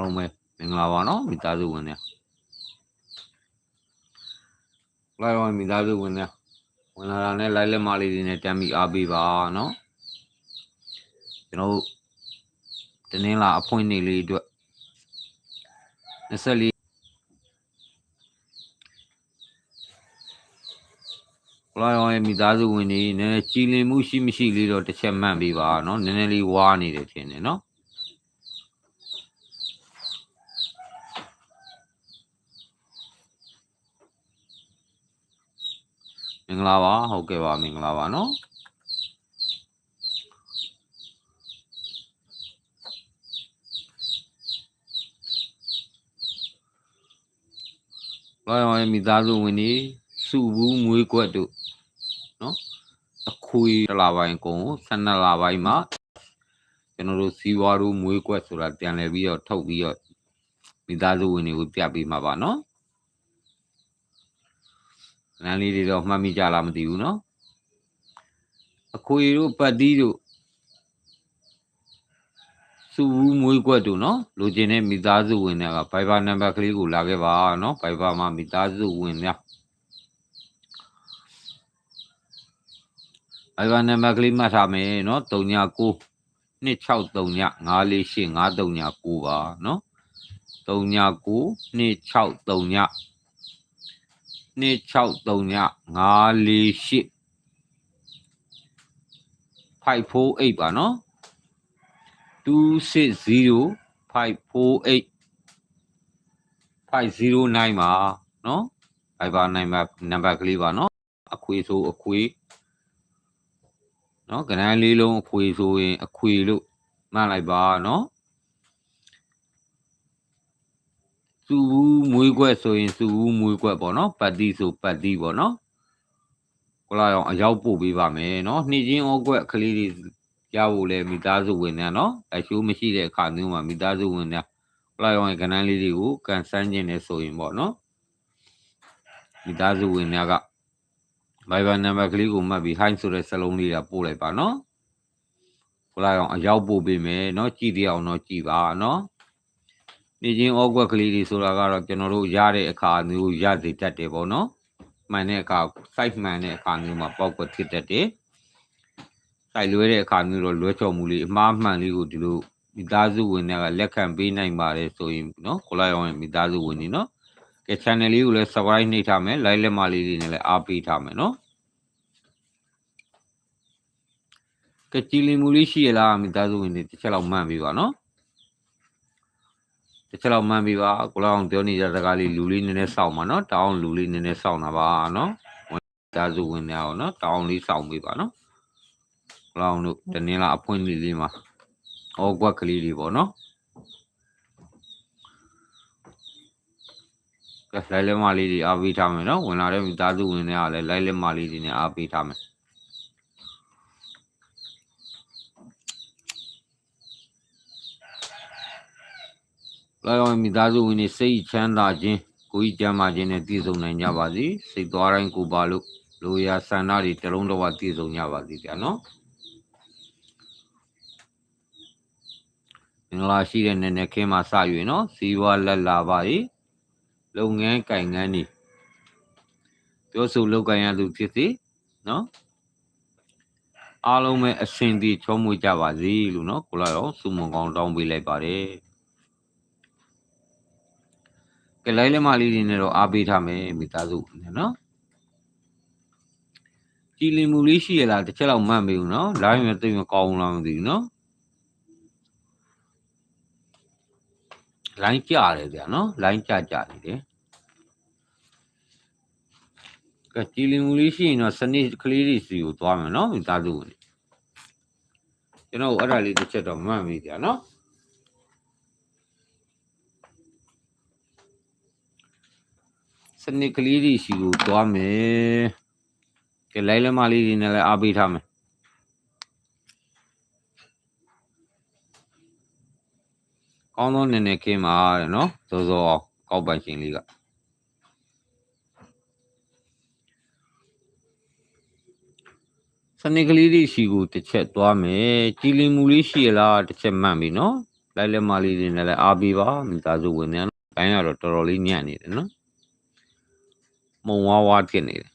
အားလုံးပဲမင်္ဂလာပါနော်မိသားစုဝင်တွေလိုက်တော့မိသားစုဝင်တွေဝင်လာတာနဲ့လိုက်လက်မလေးတွေနဲ့တမ်းပြီးအားပေးပါနော်ကျွန်တော်တို့တင်းင်းလာအဖွင့်နေလေးအတွက်24လိုက်တော့မိသားစုဝင်တွေနည်းနည်းကြည်လင်မှုရှိမရှိလေးတော့တစ်ချက်မှတ်ပေးပါနော်နည်းနည်းလေးဝါနေတယ်ထင်တယ်နော်မ င်္ဂလာပါဟုတ်ကဲ့ပါမင်္ဂလာပါနော်လောရောရဲ့မိသားစုဝင်တွေစုဘူးမွေးကွက်တို့နော်အခွေတလာပိုင်းကုန်12လပိုင်းမှာကျွန်တော်တို့စီးပွားတို့မွေးကွက်ဆိုတာပြန်လည်ပြီးတော့ထုတ်ပြီးတော့မိသားစုဝင်တွေကိုပြပေးမှာပါနော် นาะ လမ်းလေးတွေတော့မှတ်မိကြလားမသိဘူးเนาะအခွေတို့ပတ်တီးတို့စုဘူးမွေးကွက်တို့เนาะလိုချင်တဲ့မိသားစုဝင်တွေက Viber နံပါတ်ကလေးကိုလာခဲ့ပါเนาะ Viber မှာမိသားစုဝင်များ Viber နံပါတ်ကလေးမှတ်ထားမယ်เนาะ39 263 948 539ပါเนาะ39 263 2639 548ပါနော်260 548 509ပါနော် Viber 9ပါနံပါတ်ကလေးပါနော်အခွေဆိုအခွေနော်ကဏ္ဍလေးလုံးအခွေဆိုရင်အခွေလို့မှတ်လိုက်ပါနော် စုဘူးမွေးခွက်ဆိုရင်စုဘူးမွေးခွက်ပေါ့နော်ပတ်တိဆိုပတ်တိပေါ့နော်ကိုလာအောင်အရောက်ပို့ပေးပါမယ်နော်နှိချင်းဩခွက်ကလေးတွေရဖို့လဲမိသားစုဝင်နေနော်အရှိုးမရှိတဲ့အခါမျိုးမှာမိသားစုဝင်နေကိုလာအောင်ကဏ္ဍလေးတွေကိုကန်ဆန်းခြင်းနဲ့ဆိုရင်ပေါ့နော်မိသားစုဝင်များက Viber နံပါတ်ကလေးကိုမှတ်ပြီး hi ဆိုတဲ့စလုံးလေးကပို့လိုက်ပါနော်ကိုလာအောင်အရောက်ပို့ပေးမယ်နော်ကြည့်ပြအောင်တော့ကြည့်ပါနော် နေချင်းဩကွက်ကလေးတွေဆိုတာကတော့ကျွန်တော်တို့ရတဲ့အခါမျိုးရစေတတ်တယ်ပေါ့နော်မှန်တဲ့အခါ site မှန်တဲ့အခါမျိုးမှာပေါက်ကွက်ဖြစ်တတ်တယ် site လွဲတဲ့အခါမျိုးတော့လွဲချော်မှုလေးအမှားမှန်လေးကိုဒီလိုမိသားစုဝင်တွေကလက်ခံပေးနိုင်ပါတယ်ဆိုရင်နော်ကိုလိုက်အောင်ရဲ့မိသားစုဝင်တွေနော်ကဲ channel လေးကိုလည်း subscribe နှိပ်ထားမယ် like လက်မလေးတွေနဲ့လည်းအားပေးထားမယ်နော်ကဲကြည်လင်မှုလေးရှိရလားမိသားစုဝင်တွေတစ်ချက်လောက်မှန်ပြီပါနော် တစ်ချက်လောက်မှန်းပြီးပါကိုလောင်ပြောနေကြတဲ့စကားလေးလူလေးနည်းနည်းစောင့်ပါနော်တောင်းလူလေးနည်းနည်းစောင့်တာပါနော်ဝင်ဒါစုဝင်နေအောင်နော်တောင်းလေးစောင့်ပေးပါနော်ကိုလောင်တို့တနင်္လာအဖွင့်လေးလေးမှာဩကွက်ကလေးတွေပေါ့နော်ကဲလိုက်လက်မလေးတွေအားပေးထားမယ်နော်ဝင်လာတဲ့မိသားစုဝင်တွေကလည်းလိုက်လက်မလေးတွေနဲ့အားပေးထားမယ်လိုက်အော င်မိသားစုဝင်တွေစိတ်ချမ်းသာခြင်းကိုယ်ကြီးကျမ်းမာခြင်းနဲ့တည်ဆုံနိုင်ကြပါစေစိတ်သွားတိုင်းကိုပါလို့လိုရာဆန္ဒတွေတလုံးတစ်ဝတည်ဆုံကြပါစေဗျာနော်မင်္ဂလာရှိတဲ့နည်းနည်းခင်းမှာစ၍နော်စီဝါလက်လာပါ ਈ လုပ်ငန်းကင်ငန်းနေပြောဆိုလုပ်ကင်ရသူဖြစ်စေနော်အားလုံးပဲအဆင်ပြေချောမွေ့ကြပါစေလို့နော်ကိုလာတော့စုမုံကောင်းတောင်းပေးလိုက်ပါတယ် ကဲလိုက်လက်မလေးတွေနဲ့တော့အားပေးထားမယ်မိသားစုနဲ့နော်ကြည်လင်မှုလေးရှိရလားတစ်ချက်လောက်မှတ်မေးဦးနော် line မသိမကောင်းလားမသိဘူးနော် line ကြတယ်ဗျာနော် line ကြကြနေတယ်ကဲကြည်လင်မှုလေးရှိရင်တော့စနစ်ကလေးတွေစီကိုသွားမယ်နော်မိသားစုဝင်ကျွန်တော်အဲ့ဒါလေးတစ်ချက်တော့မှတ်မိကြနော် စနစ်ကလေးတွေစီကိုသွားမယ်ကဲလိုက်လက်မလေးတွေနဲ့လည်းအားပေးထားမယ်ကောင်းသောနည်းနည်းခင်းပါတဲ့နော်စောစောအောင်ကောက်ပိုင်ရှင်လေးကစနစ်ကလေးတွေစီကိုတစ်ချက်သွားမယ်ကြည်လင်မှုလေးရှိရလားတစ်ချက်မှတ်ပြီနော်လိုက်လက်မလေးတွေနဲ့လည်းအားပေးပါမိသားစုဝင်များနော်ဘိုင်းကတော့တော်တော်လေးညံ့နေတယ်နော် မုံဝါးဝါးဖြစ်နေတယ်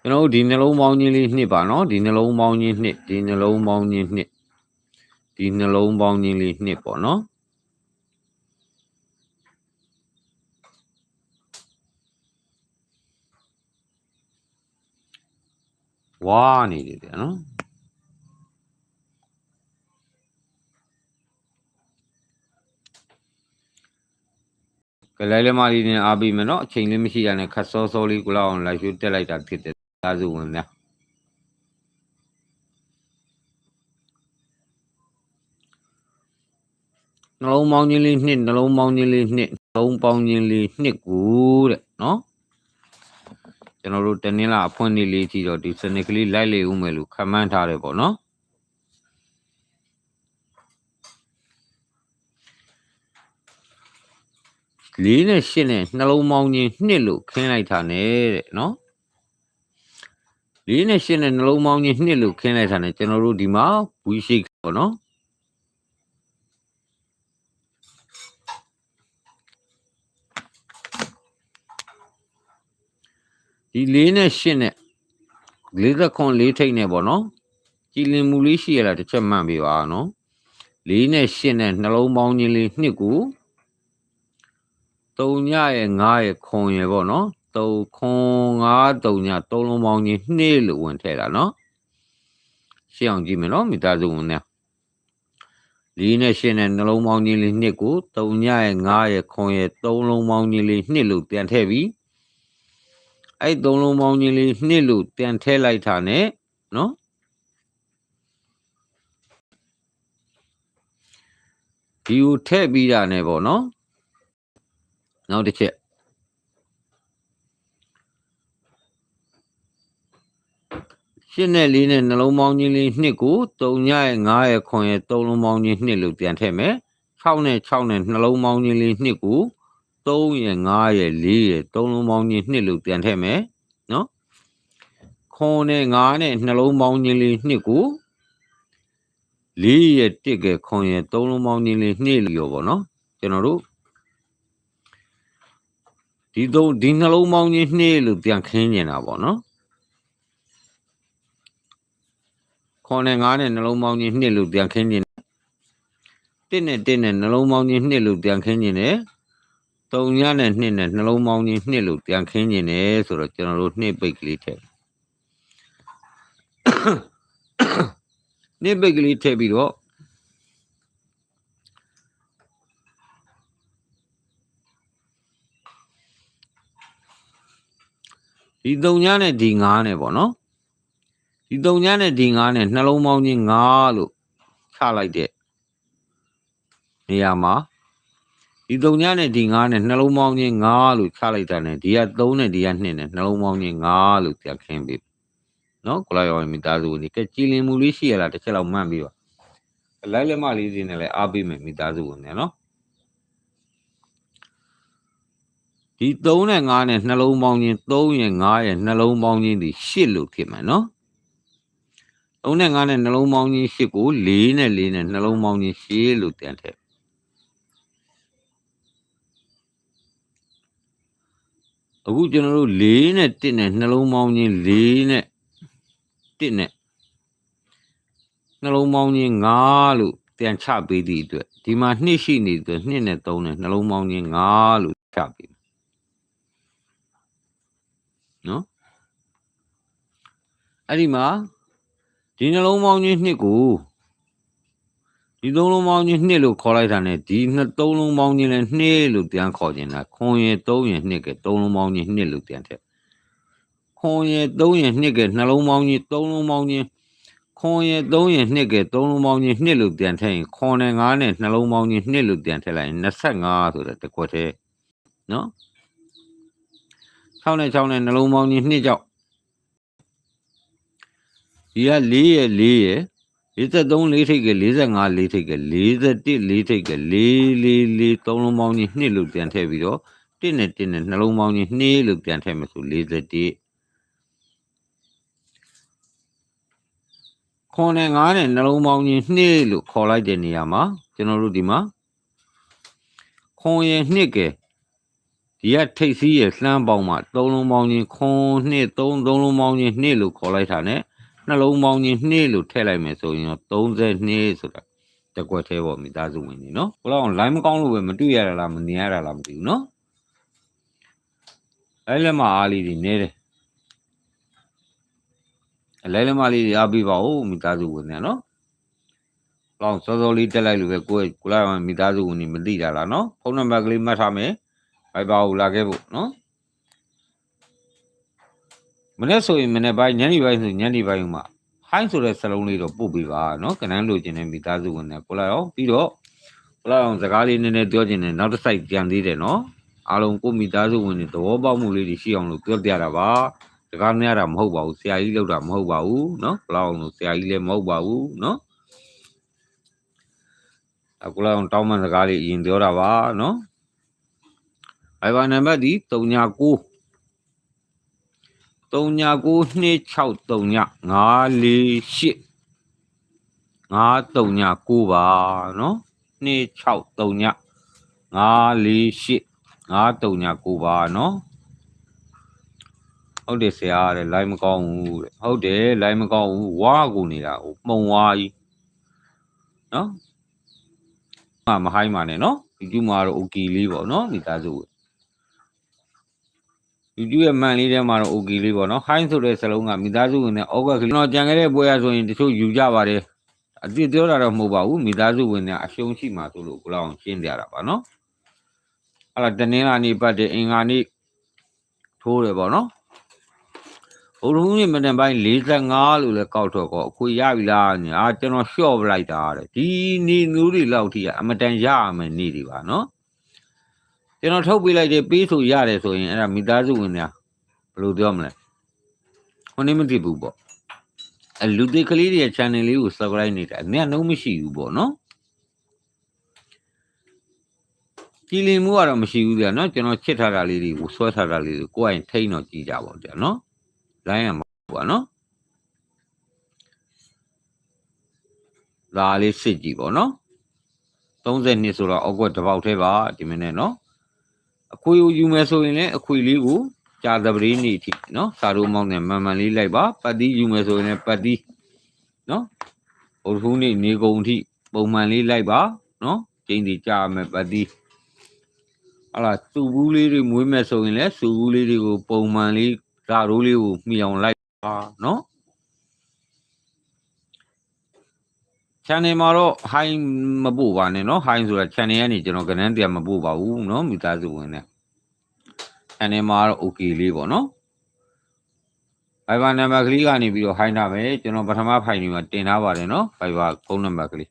ကျွန်တော်တို့ဒီနှလုံးပေါင်းကြီးလေးနှစ်ပါနော်ဒီနှလုံးပေါင်းကြီးနှစ်ဒီနှလုံးပေါင်းကြီးနှစ်ဒီနှလုံးပေါင်းကြီးလေးနှစ်ပေါ့နော်ဝါနေတယ်ဗျာနော် ကလေးလေးမလေးနဲ့အားပြီးမယ်နော်အချိန်လေးမရှိရနဲ့ခတ်စောစောလေးကိုလောက်အောင်လိုက်ရွှေ့တက်လိုက်တာဖြစ်တယ်သာစုဝင်များနှလုံးပေါင်းခြင်းလေးနှစ်နှလုံးပေါင်းခြင်းလေးနှစ်နှလုံးပေါင်းခြင်းလေးနှစ်ကိုတဲ့နော်ကျွန်တော်တို့တနင်္လာအဖွင့်နေ့လေးကြည့်တော့ဒီစနစ်ကလေးလိုက်လေဦးမယ်လို့ခန့်မှန်းထားတယ်ပေါ့နော် လေးနဲ့ရှင်းနဲ့နှလုံးပေါင်းခြင်းနှစ်လို့ခင်းလိုက်တာနဲ့တဲ့နော်လေးနဲ့ရှင်းနဲ့နှလုံးပေါင်းခြင်းနှစ်လို့ခင်းလိုက်တာနဲ့ကျွန်တော်တို့ဒီမှာဝီရှိပေါ့နော်ဒီလေးနဲ့ရှင်းနဲ့50ခွန်လေးထိတ်နဲ့ပေါ့နော်ကြည်လင်မှုလေးရှိရလားတစ်ချက်မှန်ပြပါနော်လေးနဲ့ရှင်းနဲ့နှလုံးပေါင်းခြင်းလေးနှစ်ကို 3ညရဲ့9ရဲ့ခွန်ရဲ့ပေါ့နော်3ခွန်9 3ည3လုံးပေါင်းခြင်းနှစ်လို့ဝင်ထည့်တာနော်ရှင်းအောင်ကြည့်မယ်နော်မိသားစုဝင်နဲ့လေးနဲ့ရှင်းနဲ့နှလုံးပေါင်းခြင်းလေးနှစ်ကို3ညရဲ့9ရဲ့ခွန်ရဲ့3လုံးပေါင်းခြင်းလေးနှစ်လို့ပြန်ထည့်ပြီးအဲ့သုံးလုံးပေါင်းခြင်းလေးနှစ်လို့ပြန်ထည့်လိုက်တာနဲ့နော်ဒီကိုထည့်ပြီးတာနဲ့ပေါ့နော် နောက်တစ်ချက်ရှင်းနဲ့လေးနဲ့နှလုံးပေါင်းခြင်းလေးနှစ်ကို3ညရဲ့9ရဲ့9ရဲ့3လုံးပေါင်းခြင်းနှစ်လို့ပြန်ထည့်မယ်6နဲ့6နဲ့နှလုံးပေါင်းခြင်းလေးနှစ်ကို3ရယ်5ရယ်4ရယ်3လုံးပေါင်းခြင်းနှစ်လို့ပြန်ထည့်မယ်နော်ခွန်နဲ့9နဲ့နှလုံးပေါင်းခြင်းလေးနှစ်ကို4ရယ်1ကခွန်ရယ်3လုံးပေါင်းခြင်းလေးနှစ်လို့ရောပေါ့နော်ကျွန်တော်တို့ ဒီသုံးဒီနှလုံးပေါင်းခြင်းနှစ်လို့ပြန်ခင်းနေတာပေါ့နော်ခွန်နဲ့9နဲ့နှလုံးပေါင်းခြင်းနှစ်လို့ပြန်ခင်းနေတယ်1နဲ့1နဲ့နှလုံးပေါင်းခြင်းနှစ်လို့ပြန်ခင်းနေတယ်3ညနဲ့2နဲ့နှလုံးပေါင်းခြင်း2လို့ပြန်ခင်းခြင်းတယ်ဆိုတော့ကျွန်တော်တို့2ပိတ်ကလေးထည့်2ပိတ်ကလေးထည့်ပြီးတော့ ဒီ3ညနဲ့ဒီ9နဲ့ပေါ့နော်ဒီ3ညနဲ့ဒီ9နဲ့နှလုံးပေါင်းခြင်း9လို့ချလိုက်တဲ့နေရာမှာဒီ3ညနဲ့ဒီ9နဲ့နှလုံးပေါင်းခြင်း9လို့ချလိုက်တာနဲ့ဒီက3နဲ့ဒီက2နဲ့နှလုံးပေါင်းခြင်း9လို့ပြခင်းပြီနော်ကိုလာရောမိသားစုဒီကကြည်လင်မှုလေးရှိရလားတစ်ချက်လောက်မှတ်ပြီးပါလိုက်လက်မလေးစီနဲ့လည်းအားပေးမယ်မိသားစုဝင်တယ်နော် ဒီ3နဲ့5နဲ့နှလုံးပေါင်းခြင်း3ရယ်5ရယ်နှလုံးပေါင်းခြင်းဒီ8လို့ဖြစ်မှာနော်3နဲ့5နဲ့နှလုံးပေါင်းခြင်း8ကို4နဲ့4နဲ့နှလုံးပေါင်းခြင်း8လို့ပြန်ထည့်အခုကျွန်တော်တို့၄နဲ့1နဲ့နှလုံးပေါင်းခြင်း၄နဲ့1နဲ့နှလုံးပေါင်းခြင်း5လို့ပြန်ချပေးသည့်အတွက်ဒီမှာ2ရှိနေတဲ့2နဲ့3နဲ့နှလုံးပေါင်းခြင်း5လို့ချပေးနော် အဲ့ဒီမှာဒီနှလုံးပေါင်းခြင်း2ကိုဒီသုံးလုံးပေါင်းချင်း2လို့ခေါ်လိုက်တာနဲ့ဒီနှစ်သုံးလုံးပေါင်းချင်းလည်း2လို့ပြန်ခေါ်ခြင်းတာခွန်ရယ်3ရယ်2ကသုံးလုံးပေါင်းချင်း2လို့ပြန်ထည့်ခွန်ရယ်3ရယ်2ကနှလုံးပေါင်းချင်း3လုံးပေါင်းချင်းခွန်ရယ်3ရယ်2က3လုံးပေါင်းချင်း2လို့ပြန်ထည့်ရင်ခွန်နဲ့9နဲ့နှလုံးပေါင်းချင်း2လို့ပြန်ထည့်လိုက်ရင်25ဆိုတဲ့တကွက်သေးနော်6နဲ့6နဲ့နှလုံးပေါင်းချင်း2ကြောက် ဒီက4ရယ်4ရယ်53လေးထိတ်က45လေးထိတ်က41လေးထိတ်က444 3လုံးပေါင်းကြီး2လို့ပြန်ထည့်ပြီးတော့1နဲ့1နဲ့နှလုံးပေါင်းကြီး2လို့ပြန်ထည့်မယ်ဆို41ခွန်နဲ့ငါးနဲ့နှလုံးပေါင်းချင်းနှစ်လို့ခေါ်လိုက်တဲ့နေရာမှာကျွန်တော်တို့ဒီမှာခွန်ရဲ့နှစ်ကဲဒီကထိတ်စီးရဲ့လှမ်းပေါင်းမှာသုံးလုံးပေါင်းချင်းခွန်နှစ်သုံးသုံးလုံးပေါင်းချင်းနှစ်လို့ခေါ်လိုက်တာ ਨੇ နှလုံးပေါင်းချင်းနှစ်လို့ထည့်လိုက်မယ်ဆိုရင်တော့32ဆိုတာတကွက်သေးပေါ့မိသားစုဝင်နေနော်ဘယ်တော့ line မကောင်းလို့ပဲမတွေ့ရတာလားမမြင်ရတာလားမသိဘူးနော်အဲ့လက်မအားလေးတွေနေတယ်အလဲလက်မလေးတွေအားပေးပါဦးမိသားစုဝင်နေနော်လောင်စောစောလေးတက်လိုက်လို့ပဲကိုယ်ကိုလာမိသားစုဝင်နေမသိတာလားနော်ဖုန်းနံပါတ်ကလေးမှတ်ထားမယ်ဘိုင်ပါကိုလာခဲ့ဖို့နော် မနေ့ဆိုရင်မနေ့ပိုင်းညနေပိုင်းဆိုညနေပိုင်းမှာဟိုင်းဆိုတဲ့စလုံးလေးတော့ပို့ပေးပါနော်ကနန်းလိုချင်တဲ့မိသားစုဝင်နေကိုလာရောပြီးတော့ကိုလာအောင်စကားလေးနည်းနည်းပြောချင်တယ်နောက်တစ်ဆိုင်ကြံသေးတယ်နော်အားလုံးကိုမိသားစုဝင်တွေသဘောပေါက်မှုလေးတွေရှိအောင်လို့ပြောပြတာပါစကားများတာမဟုတ်ပါဘူးဆရာကြီးလောက်တာမဟုတ်ပါဘူးနော်ကိုလာအောင်လို့ဆရာကြီးလည်းမဟုတ်ပါဘူးနော်အခုလာအောင်တောင်းပန်စကားလေးအရင်ပြောတာပါနော်ဘိုင်ဘာနံပါတ်ဒီ39 3992639548 5399539ပါနော်2639 548 539ပါနော်ဟုတ်တယ်ဆရာတဲ့ line မကောင်းဘူးတဲ့ဟုတ်တယ် line မကောင်းဘူးဝါကူနေတာဟိုမှုံဝါကြီးနော်မမဟိုင်းပါနဲ့နော်ဒီကျူမှာတော့ okay လေးပေါ့နော်ဒီသားစု YouTube ရဲ့မှန်လေးထဲမှာတော့ okay လေးပေါ့နော် high ဆိုတဲ့စလုံးကမိသားစုဝင်တဲ့ဩဂတ်ကလေးကျွန်တော်ကြံခဲ့တဲ့ပွဲရဆိုရင်တချို့ယူကြပါတယ်အတိပြောတာတော့မဟုတ်ပါဘူးမိသားစုဝင်တဲ့အရှုံးရှိမှာဆိုလို့ကိုလောက်အောင်ရှင်းပြတာပါနော်အဲ့ဒါတနင်္လာနေ့ပတ်တဲ့အင်္ဂါနေ့ထိုးတယ်ပေါ့နော်ဘုရုံးနေ့မနေ့ပိုင်း45လို့လဲကောက်တော့ကောအခွေရပြီလားညာကျွန်တော်ရှော့ပလိုက်တာတဲ့ဒီနေ့မျိုးတွေလောက်ထိအမတန်ရရမယ်နေ့တွေပါနော် ကျွန်တော်ထုတ်ပေးလိုက်တယ်ပေးဆိုရတယ်ဆိုရင်အဲ့ဒါမိသားစုဝင်များဘယ်လိုပြောမလဲဟိုနေ့မသိဘူးပေါ့အလူတွေကလေးတွေရဲ့ channel လေးကို subscribe နေတာအများလုံးမရှိဘူးပေါ့နော်ကြည်လင်မှုကတော့မရှိဘူးကြာနော်ကျွန်တော်ချစ်ထားတာလေးတွေကိုဆွဲထားတာလေးတွေကိုကိုယ်တိုင်ထိန်းတော့ကြည်ကြပါဦးကြာနော် line ရမှာပေါ့နော်ဒါလေးစစ်ကြည့်ပေါ့နော်30နှစ်ဆိုတော့အောက်ကတပေါက်သေးပါဒီမနေ့နော် အခွေကိုယူမယ်ဆိုရင်လည်းအခွေလေးကိုကြာသပတေးနေ့အထိနော်စာရိုးမောင်းနဲ့မှန်မှန်လေးလိုက်ပါပတ်တီးယူမယ်ဆိုရင်လည်းပတ်တီးနော်ဘုထုနေ့နေကုန်အထိပုံမှန်လေးလိုက်ပါနော်ကျင်းစီကြာမယ်ပတ်တီးဟာလာစူဘူးလေးတွေမွေးမယ်ဆိုရင်လည်းစူဘူးလေးတွေကိုပုံမှန်လေးစာရိုးလေးကိုမှီအောင်လိုက်ပါနော် channel မှာတော့ high မပို့ပါနဲ့เนาะ high ဆိုတာ channel ကနေကျွန်တော်ကနန်းတရားမပို့ပါဘူးเนาะမိသားစုဝင်နဲ့ channel မှာတော့ okay လေးပေါ့เนาะ Viber number ကလေးကနေပြီးတော့ high တာပဲကျွန်တော်ပထမဖိုင်တွေမှာတင်ထားပါတယ်เนาะ Viber ဖုန်းနံပါတ်ကလေး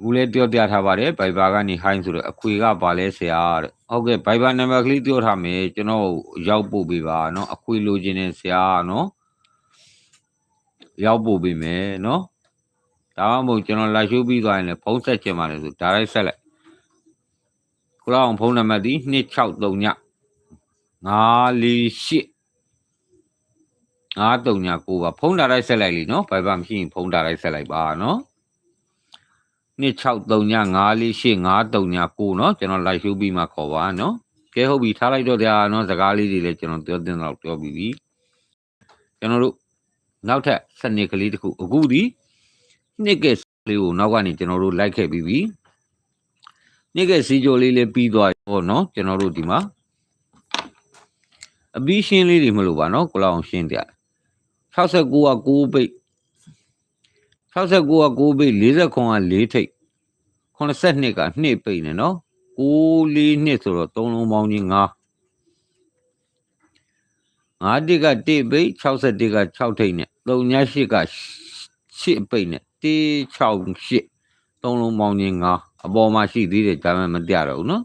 ဘူးလည်းပြောပြထားပါတယ် Viber ကနေ high ဆိုတော့အခွေကပါလဲဆရာတဲ့ဟုတ်ကဲ့ Viber number ကလေးပြောထားမယ်ကျွန်တော်ရောက်ပို့ပေးပါเนาะအခွေလိုချင်တဲ့ဆရာเนาะရောက်ပို့ပေးမယ်เนาะ ဒါမှမဟုတ်ကျွန်တော်လာရှိုးပြီးသွားရင်လည်းဖုန်းဆက်ချင်ပါလေဆိုဒါလိုက်ဆက်လိုက်ခုလောက်အောင်ဖုန်းနံပါတ်ဒီ263ည948 939ကိုပါဖုန်းဒါလိုက်ဆက်လိုက်လीနော်ဘိုင်ဘာမရှိရင်ဖုန်းဒါလိုက်ဆက်လိုက်ပါနော်263ည948 939ကိုနော်ကျွန်တော်လိုက်ရှိုးပြီးမှခေါ်ပါနော်ကဲဟုတ်ပြီထားလိုက်တော့ကြာနော်စကားလေးတွေလည်းကျွန်တော်ပြောတင်တော့ပြောပြီးပြီကျွန်တော်တို့နောက်ထပ်စနစ်ကလေးတစ်ခုအခုဒီ နှစ်ကဲလေးကိုနောက်ကနေကျွန်တော်တို့လိုက်ခဲ့ပြီးပြီနှစ်ကဲစီဂျိုလေးလေးပြီးသွားရောเนาะကျွန်တော်တို့ဒီမှာအပြီးရှင်းလေးတွေမလို့ပါเนาะကိုလောက်အောင်ရှင်းပြ69က9ပိတ်69က9ပိတ်40ခွန်က4ထိပ်82က2ပိတ်နေเนาะ6 4နှစ်ဆိုတော့3လုံးပေါင်းချင်း9 5တိက1ပိတ်61က6ထိပ်နဲ့3ည8က 8ပိတ်နဲ့168သုံးလုံးပေါင်းချင်း9အပေါ်မှာရှိသေးတယ်ဒါပေမဲ့မပြတော့ဘူးနော်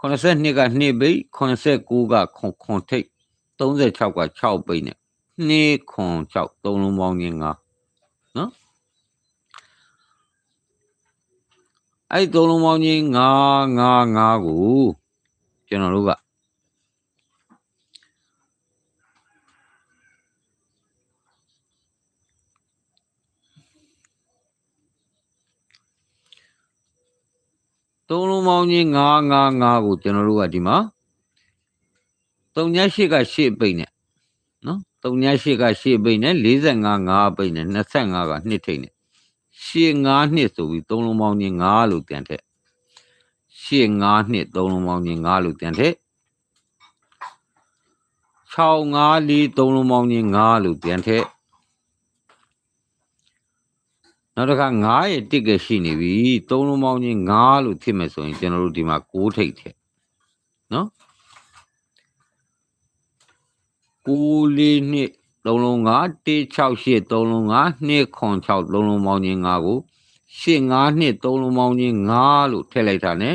82က2ပိတ်89ကခွန်ထိတ်36က6ပိတ်နဲ့2ခွန်6သုံးလုံးပေါင်းချင်း9နော်အဲ့သုံးလုံးပေါင်းချင်း9 9 9ကိုကျွန်တော်တို့က သုံးလုံးပေါင်းချင်း955ကိုကျွန်တော်တို့ကဒီမှာ38က8ပိတ်နဲ့နော်38က8ပိတ်နဲ့45 5ပိတ်နဲ့25က2ထိတ်နဲ့ရှေ့9နှစ်ဆိုပြီးသုံးလုံးပေါင်းချင်း9လို့ပြန်ထက်ရှေ့9နှစ်သုံးလုံးပေါင်းချင်း9လို့ပြန်ထက်6 5 4သုံးလုံးပေါင်းချင်း9လို့ပြန်ထက် နောက်တစ်ခါ9ရဲ့တစ်ကရှိနေပြီသုံးလုံးပေါင်းချင်း9လို့ဖြစ်မယ်ဆိုရင်ကျွန်တော်တို့ဒီမှာ6ထိတ်ထက်နော်9လေးနှစ်3လုံး9 168 3လုံး9 2ခွန်6 3လုံးပေါင်းချင်း9ကိုရှစ်9နှစ်3လုံးပေါင်းချင်း9လို့ထည့်လိုက်တာ ਨੇ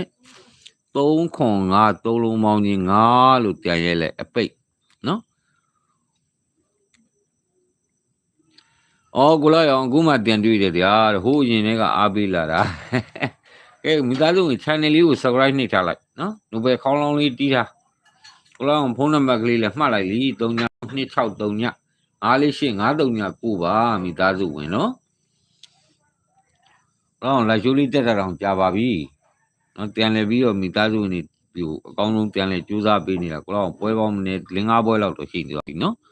3ခွန်9 3လုံးပေါင်းချင်း9လို့ပြန်ရဲလဲအပိတ်နော် အော်ကိုလာရောင်အခုမှပြန်တွေ့တယ်ဗျာဟိုးရင်တွေကအားပေးလာတာကဲမိသားစုဝင် channel လေးကို subscribe နှိပ်ထားလိုက်နော်။ Nobel ခေါင်းလောင်းလေးတီးထားကိုလာအောင်ဖုန်းနံပါတ်ကလေးလည်းမှတ်လိုက်လ ी3 ည263ည948 939ပါမိသားစုဝင်နော်။တော့လာရှိုးလေးတက်တာတောင်ကြာပါပြီ။နော်ပြန်လဲပြီးတော့မိသားစုဝင်တွေဒီအကောင်းဆုံးပြန်လဲစူးစမ်းပေးနေတာကိုလာအောင်ပွဲပေါင်းနေ5ပွဲလောက်တော့ရှိနေတော့ပြီနော်။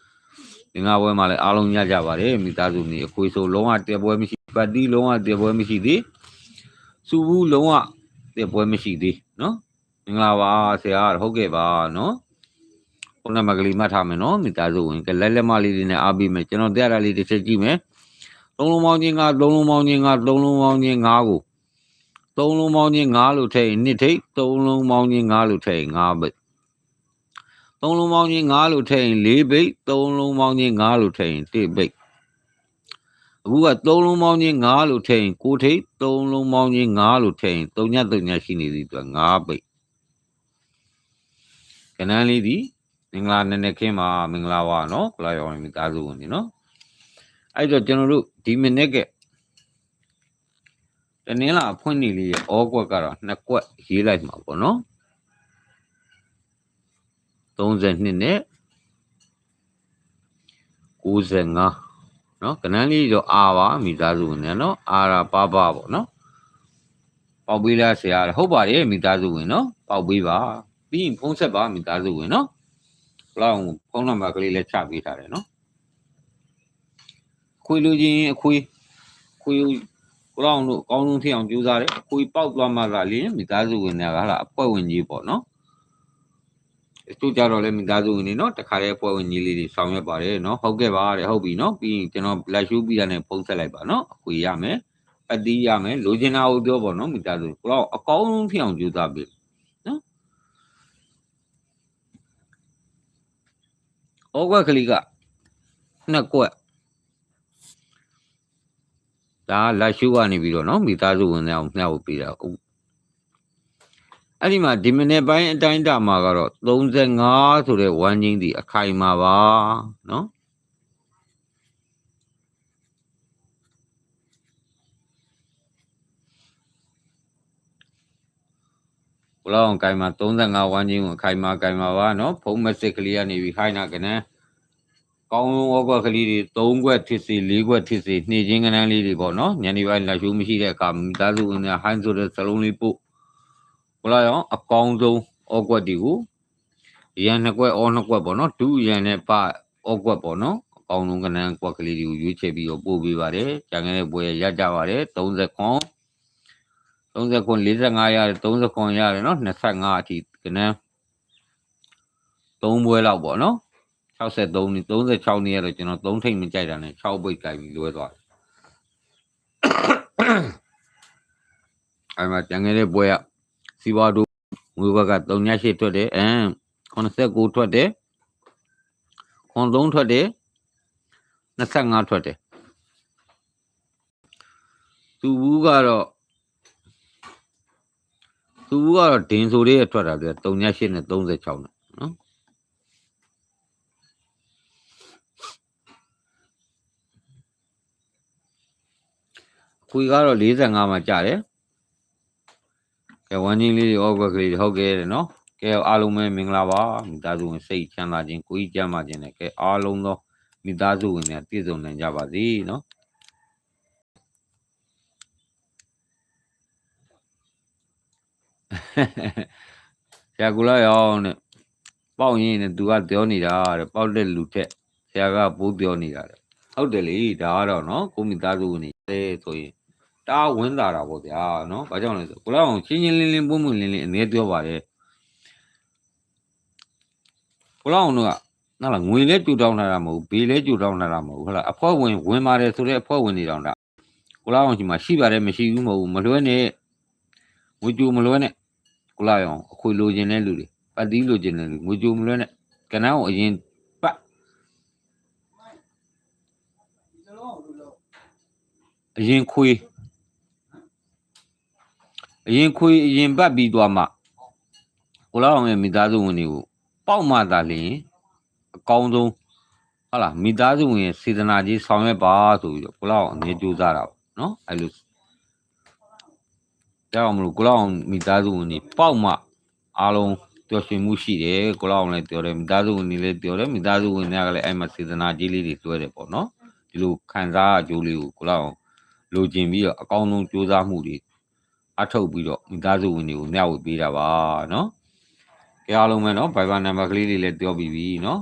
ငါးပွဲမှာလည်းအားလုံးရကြပါတယ်မိသားစုနေအခွေဆိုလုံးဝတက်ပွဲမရှိပတ်တီးလုံးဝတက်ပွဲမရှိသေးစူဘူးလုံးဝတက်ပွဲမရှိသေးနော်မင်္ဂလာပါဆရာဟုတ်ကဲ့ပါနော်ခုနမကလေးမှတ်ထားမယ်နော်မိသားစုဝင်ကလက်လက်မလေးတွေနဲ့အားပေးမယ်ကျွန်တော်တက်ရတာလေးတစ်ချက်ကြည့်မယ်သုံးလုံးပေါင်းချင်းကသုံးလုံးပေါင်းချင်းကသုံးလုံးပေါင်းချင်း၅ကိုသုံးလုံးပေါင်းချင်း၅လို့ထည့်ရင်နှစ်ထိတ်သုံးလုံးပေါင်းချင်း၅လို့ထည့်ရင်၅ဘိတ် သုံးလုံးပေါင်းချင်း9လို့ထည့်ရင်4ဘိတ်သုံးလုံးပေါင်းချင်း9လို့ထည့်ရင်1ဘိတ်အခုကသုံးလုံးပေါင်းချင်း9လို့ထည့်ရင်6ထိတ်သုံးလုံးပေါင်းချင်း9လို့ထည့်ရင်3ည3ညရှိနေသည်သူက9ဘိတ်ကနန်းလေးဒီမင်္ဂလာနည်းနည်းခင်းပါမင်္ဂလာပါနော်ခလာရောင်းမိသားစုဝင်နေနော်အဲ့တော့ကျွန်တော်တို့ဒီမိနစ်ကတနင်္လာအဖွင့်နေလေးရဲ့ဩကွက်ကတော့နှစ်ကွက်ရေးလိုက်မှာပေါ့နော် 32နဲ့95เนาะကနန်းလေးတော့အာပါမိသားစုဝင်နဲ့เนาะအာရာပပပေါ့เนาะပေါက်ပေးလားဆရာဟုတ်ပါတယ်မိသားစုဝင်เนาะပေါက်ပေးပါပြီးရင်ဖုန်းဆက်ပါမိသားစုဝင်เนาะဘလောက်ဖုန်းနံပါတ်ကလေးလည်းချပေးထားတယ်เนาะခွေလူချင်းအခွေခွေဘလောက်လို့အကောင်းဆုံးဖြစ်အောင်ကြိုးစားတယ်ခွေပေါက်သွားမှသာလင်းမိသားစုဝင်တွေကဟာအဖွဲ့ဝင်ကြီးပေါ့เนาะ သူကြတော့လဲမိသားစုဝင်နေနော်တခါတည်းအဖွဲ့ဝင်ကြီးလေးတွေဆောင်ရွက်ပါတယ်နော်ဟုတ်ကဲ့ပါတဲ့ဟုတ်ပြီနော်ပြီးရင်ကျွန်တော်လက်ရှုပြီးတာနဲ့ပုံဆက်လိုက်ပါနော်အခွေရမယ်အတီးရမယ်လိုချင်တာကိုပြောပါနော်မိသားစုကိုတော့အကောင်းဆုံးဖြစ်အောင်ကြိုးစားပေးနော်ဩကွက်ကလေးကနှစ်ကွက်ဒါလက်ရှုကနေပြီးတော့နော်မိသားစုဝင်တွေအောင်မျှဝေပေးတာ အဲ့ဒီမှာဒီမနေ့ပိုင်းအတိုင်းတာမှာကတော့35ဆိုတဲ့ဝမ်းချင်းဒီအခိုင်မှာပါနော်ဘလောင်းကိုင်မှာ35ဝမ်းချင်းကိုအခိုင်မှာကိုင်မှာပါနော်ဖုံးမစစ်ကလေးကနေပြီးခိုင်းတာကနန်းကောင်းလုံးဩကွက်ကလေးတွေ3ခွက်ဖြစ်စီ4ခွက်ဖြစ်စီနှိချင်းကနန်းလေးတွေပေါ့နော်ညနေပိုင်းလက်ရှိမရှိတဲ့အခါမိသားစုဝင်တွေဟိုင်းဆိုတဲ့စလုံးလေးပို့ ဘလာရောအကောင်းဆုံးဩကွက်တီကိုရန်နှစ်ကွက်ဩနှစ်ကွက်ပေါ့နော်ဒုရန်နဲ့ပဩကွက်ပေါ့နော်အကောင်းဆုံးကနန်းကွက်ကလေးတွေကိုရွေးချယ်ပြီးတော့ပို့ပေးပါတယ်ကြံခဲ့တဲ့ပွဲရကြပါတယ်30ခွန်30ခွန်45ရတယ်30ခွန်ရတယ်နော်25အထိကနန်း3ပွဲလောက်ပေါ့နော်63နေ36နေရတော့ကျွန်တော်3ထိတ်မကြိုက်တာနဲ့6ပိတ်ကြိုက်ပြီးလွဲသွားတယ်အဲ့မှာကြံခဲ့တဲ့ပွဲက စီဝါတို့ငွေဘက်က38ထွက်တယ်အမ်89ထွက်တယ်ခွန်3ထွက်တယ်25ထွက်တယ်သူဘူးကတော့သူဘူးကတော့ဒင်းဆိုလေးရထွက်တာပြ38နဲ့36နဲ့နော်ခွေကတော့45မှာကြတယ် ကဲဝမ်းချင်းလေးတွေဩဘက်ကလေးတွေဟုတ်ကဲ့တယ်နော်ကဲအားလုံးပဲမင်္ဂလာပါမိသားစုဝင်စိတ်ချမ်းသာခြင်းကိုကြီးကျမ်းမာခြင်းနဲ့ကဲအားလုံးသောမိသားစုဝင်တွေပြည့်စုံနိုင်ကြပါစေနော်ဆရာကူလာရောင်းတဲ့ပေါက်ရင်နဲ့သူကပြောနေတာတဲ့ပေါက်တဲ့လူတက်ဆရာကပိုးပြောနေတာတဲ့ဟုတ်တယ်လေဒါကတော့နော်ကိုမိသားစုဝင်နေတယ်ဆိုရင် တအားဝင်းတာတာပေါ့ဗျာနော်ဘာကြောင့်လဲဆိုကိုလာအောင်ချင်းချင်းလင်းလင်းပွင့်ပွင့်လင်းလင်းအနေပြောပါတယ်ကိုလာအောင်တို့ကနော်လားငွေလဲကြူတောင်းလာတာမဟုတ်ဘေးလဲကြူတောင်းလာတာမဟုတ်ဟုတ်လားအဖွဲ့ဝင်ဝင်ပါတယ်ဆိုတဲ့အဖွဲ့ဝင်တွေတောင်တာကိုလာအောင်ဒီမှာရှိပါတယ်မရှိဘူးမဟုတ်ဘူးမလွဲနဲ့ငွေကြူမလွဲနဲ့ကိုလာအောင်အခွေလိုချင်တဲ့လူတွေပတ်တီးလိုချင်တဲ့လူငွေကြူမလွဲနဲ့ကနန်းကိုအရင်ပတ်အရင်ခွေ အရင်ခွေအရင်ပတ်ပြီးသွားမှကိုလာအောင်ရဲ့မိသားစုဝင်တွေကိုပေါက်မှသာလျှင်အကောင်းဆုံးဟုတ်လားမိသားစုဝင်ရဲ့စေတနာကြီးဆောင်ရွက်ပါဆိုပြီးတော့ကိုလာအောင်အနေကြိုးစားတာပေါ့နော်အဲ့လိုကြောက်မလို့ကိုလာအောင်မိသားစုဝင်တွေပေါက်မှအားလုံးပျော်ရွှင်မှုရှိတယ်ကိုလာအောင်လည်းပြောတယ်မိသားစုဝင်တွေလည်းပြောတယ်မိသားစုဝင်တွေကလည်းအဲ့မှာစေတနာကြီးလေးတွေတွဲတယ်ပေါ့နော်ဒီလိုခံစားအကျိုးလေးကိုကိုလာအောင်လိုချင်ပြီးတော့အကောင်းဆုံးကြိုးစားမှုတွေ အထုတ်ပြီးတော့မိသားစုဝင်တွေကိုမျှဝေပေးတာပါနော်ကြအားလုံးပဲနော် Viber number ကလေးတွေလည်းပြောပြီးပြီနော်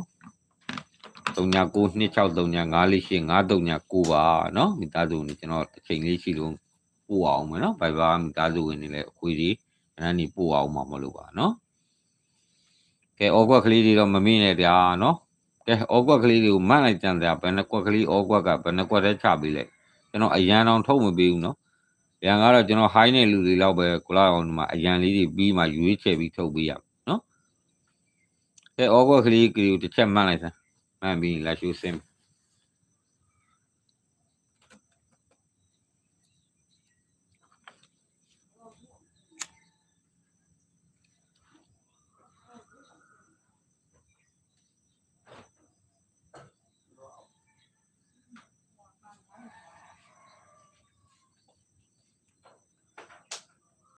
39926395485339ပါနော်မိသားစုဝင်တွေကျွန်တော်အချိန်လေးရှိလို့ပို့အောင်မယ်နော် Viber မိသားစုဝင်တွေလည်းအခွေကြီးအဲ့ဒါနေပို့အောင်မှာမလို့ပါနော်ကဲဩကွက်ကလေးတွေတော့မမေ့နဲ့ဗျာနော်ကဲဩကွက်ကလေးတွေကိုမှတ်လိုက်ကြံစရာဘယ်နှကွက်ကလေးဩကွက်ကဘယ်နှကွက်တည်းချပေးလိုက်ကျွန်တော်အရန်အောင်ထုတ်မပေးဘူးနော် ရန်ကတော့ကျွန်တော် high နဲ့လူတွေလောက်ပဲကိုလာအောင်ဒီမှာအရန်လေးတွေပြီးမှရွေးချယ်ပြီးထုတ်ပေးရနော်ကဲဩကွက်ကလေးကိုတစ်ချက်မှတ်လိုက်စမ်းမှန်ပြီးလာရှုစင်း